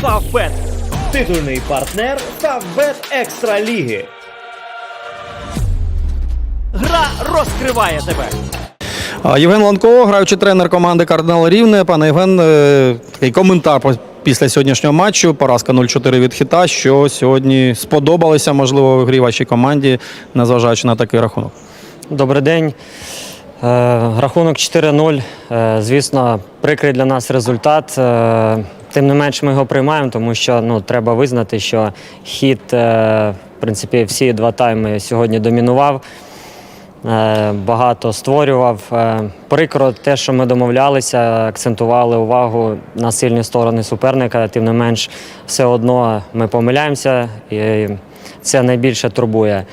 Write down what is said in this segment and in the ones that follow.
Фавбет. Титульний партнер Фавбет Екстра Ліги. Гра розкриває тебе. Євген Ланко, граючий тренер команди Кардинал Рівне. Пане Євген, е, такий коментар після сьогоднішнього матчу. Поразка 0-4 від хіта. Що сьогодні сподобалося, можливо, в грі вашій команді, незважаючи на такий рахунок. Добрий день. Е, Рахунок 4-0. Е, Звісно, прикрий для нас результат. Тим не менш, ми його приймаємо, тому що ну, треба визнати, що хід, е, в принципі, всі два тайми сьогодні домінував. Е, Багато створював. Е, Прикро те, що ми домовлялися, акцентували увагу на сильні сторони суперника. Тим не менш, все одно ми помиляємося, і це найбільше турбує.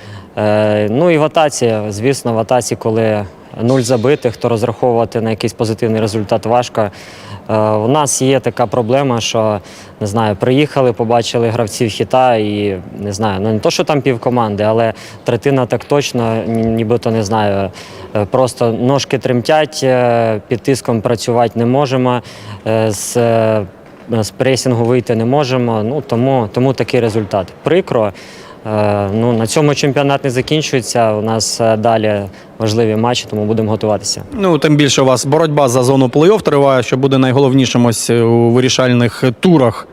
Ну і в атаці, звісно, в атаці, коли нуль забитих, то розраховувати на якийсь позитивний результат важко. Е, У нас є така проблема, що не знаю, приїхали, побачили гравців хіта і не знаю, ну не то, що там пів команди, але третина так точно, нібито не знаю. е, Просто ножки тремтять, е, під тиском працювати не можемо. З з пресінгу вийти не можемо. Ну тому, тому такий результат. Прикро. Е, Ну, на цьому чемпіонат не закінчується. У нас е, далі важливі матчі, тому будемо готуватися. Ну, тим більше у вас боротьба за зону плей-офф триває, що буде найголовнішим ось е, у вирішальних турах.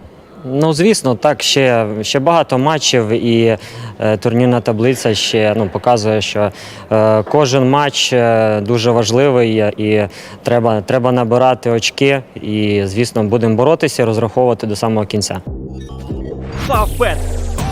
Ну, звісно, так, ще, ще багато матчів, і е, турнірна таблиця ще ну, показує, що е, кожен матч е, дуже важливий і треба, треба набирати очки. І, звісно, будемо боротися і розраховувати до самого кінця. Фавбет.